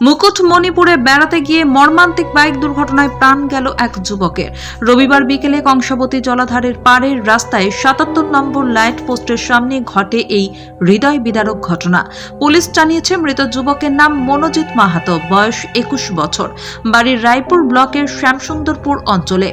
মুকুটমণিপুরে বেড়াতে গিয়ে মর্মান্তিক বাইক দুর্ঘটনায় প্রাণ গেল এক যুবকের রবিবার বিকেলে কংসাবতী জলাধারের পাড়ের রাস্তায় সাতাত্তর নম্বর লাইট পোস্টের সামনে ঘটে এই হৃদয় বিদারক ঘটনা। পুলিশ জানিয়েছে, মৃত যুবকের নাম মনোজিৎ মাহাতো, বয়স একুশ বছর। বাড়ির রায়পুর ব্লকের শ্যামসুন্দরপুর অঞ্চলে।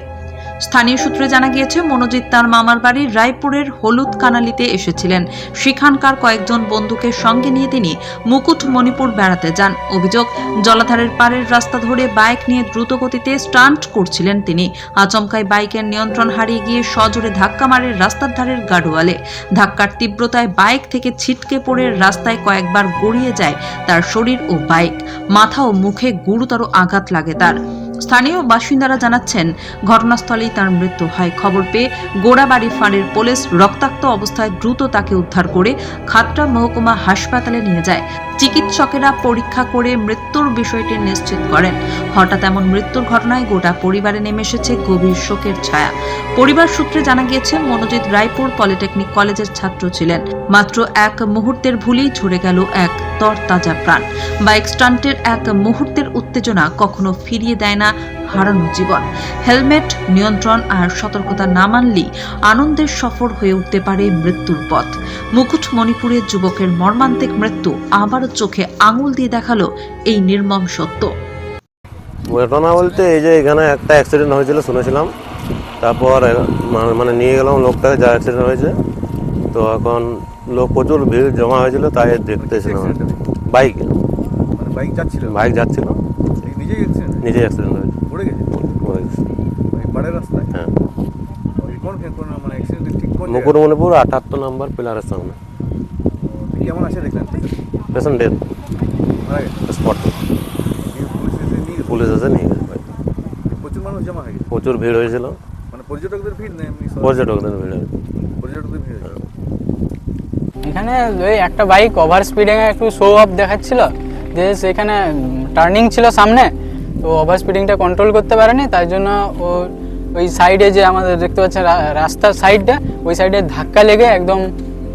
স্থানীয় সূত্রে জানা গিয়েছে, মনোজিৎ তার মামার বাড়ি রায়পুরের হলুদ কানালিতে এসেছিলেন। সেখানকার কয়েকজন বন্ধুকে সঙ্গে নিয়ে তিনি মুকুটমণিপুর বেড়াতে যান। অভিযোগ, জলাধারের পাড়ের রাস্তা ধরে বাইক নিয়ে দ্রুত গতিতে স্টান্ট করছিলেন তিনি। আচমকায় বাইকের নিয়ন্ত্রণ হারিয়ে গিয়ে সজোরে ধাক্কা মারে রাস্তার ধারের গাড়োয়ালে। ধাক্কার তীব্রতায় বাইক থেকে ছিটকে পড়ে রাস্তায় কয়েকবার গড়িয়ে যায় তার শরীর ও বাইক। মাথা ও মুখে গুরুতর আঘাত লাগে তার। স্থানীয় বাসিন্দারা জানাচ্ছেন, ঘটনাস্থলেই তার মৃত্যু হয়। খবর পেয়ে গোড়াবাড়ি ফাঁড়ের পুলিশ রক্তাক্ত অবস্থায় দ্রুত তাকে উদ্ধার করে খাতড়া মহকুমা হাসপাতালে নিয়ে যায়। চিকিৎসকেরা পরীক্ষা করে মৃত্যুর বিষয়টি নিশ্চিত করেন। হঠাৎ এমন মৃত্যুর ঘটনায় গোটা পরিবারে নেমে এসেছে গভীর শোকের ছায়া। পরিবার সূত্রে জানা গিয়েছে, মনোজিৎ রায়পুর পলিটেকনিক কলেজের ছাত্র ছিলেন। মাত্র এক মুহূর্তের ভুলেই ঝরে গেল এক তরতাজা প্রাণ। বাইক স্টান্টের এক মুহূর্তের উত্তেজনা কখনো ফিরিয়ে দেয় না হারানো জীবন। হেলমেট নিয়ন্ত্রণ আর সতর্কতা না মানলেই আনন্দের সফর হয়ে উঠতে পারে মৃত্যুর পথ। মুকুটমণিপুরের যুবকের মর্মান্তিক মৃত্যু আবারও চোখে আঙুল দিয়ে দেখাল এই নির্মম সত্য। ঘটনা বলতে এই যে এখানে একটা অ্যাক্সিডেন্ট হয়েছিল শুনেছিলাম। তারপর মানে নিয়ে গেলাম লোকটাকে যা অ্যাক্সিডেন্ট হয়েছে। তো এখন লোক প্রচুর ভিড় জমা হয়েছিল তাই দেখতেছিলাম। বাইক। মানে বাইক যাচ্ছিল? বাইক যাচ্ছিল। নিজেই নিজেই অ্যাক্সিডেন্ট হয়েছে। পড়ে গেছে। পড়ে গেছে। ওই পাড়ের রাস্তায়। হ্যাঁ। ওই কোন কোন মানে অ্যাক্সিডেন্ট ঠিক কোন? মুকুটমণিপুর আটাত্তর নম্বর পিলারের সামনে। কেমন আছে দেখলেন? পেশেন্ট ডেথ মারা গেছে? স্পট। পুলিশ এসে নিয়ে গেছে। প্রচুর মানুষ জমা হয়ে গেছে? প্রচুর ভিড় হয়েছিল। মানে পর্যটকদের ভিড় নেই এমনি পর্যটকদের ভিড় হয়েছে। পর্যটকদের ভিড়। এখানে ওই একটা বাইক ওভার স্পিডে একটু শো অফ দেখাচ্ছিল। যে সেখানে টার্নিং ছিল সামনে। তো ওভার স্পিডিংটা কন্ট্রোল করতে পারেনি তাই জন্য ও ওই সাইডে যে আমাদের দেখতে পাচ্ছেন রাস্তার সাইডটা ওই সাইডে ধাক্কা লেগে একদম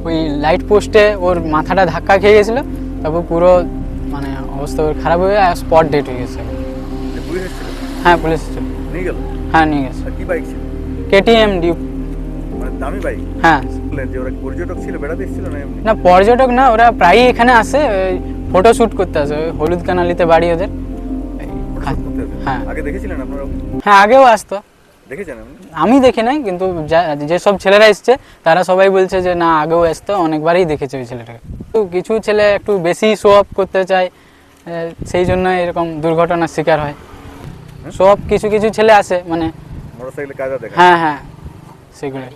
ওই লাইট পোস্টে ওর মাথাটা ধাক্কা খেয়ে গেছিল তারপর পুরো মানে অবস্থা ওর খারাপ হয়ে স্পট ডেট হয়ে গেছে। হ্যাঁ পুলিশ এসেছিল। নিয়ে গেল? হ্যাঁ নিয়ে গেছে। কি বাইক ছিল? কেটিএম ডিউ মানে দামি বাইক হ্যাঁ। যে ওরা পর্যটক ছিল বেড়াতে এসেছিল না না পর্যটক না ওরা প্রায়ই এখানে আসে ফটো শ্যুট করতে আসে হলুদ কানালিতে বাড়ি ওদের? হ্যাঁ। আগে দেখেছিলেন আপনারা? হ্যাঁ আগেও আসতো। দেখেছেন আমি দেখি নাই কিন্তু যা- যেসব ছেলেরা এসছে তারা সবাই বলছে যে না আগেও আসতো অনেকবারই দেখেছে ওই ছেলেটাকে। তো কিছু ছেলে একটু বেশি শো অফ করতে চায় সেই জন্য এরকম দুর্ঘটনার শিকার হয়। শো অফ কিছু কিছু ছেলে আসে মানে হ্যাঁ হ্যাঁ সেগুলো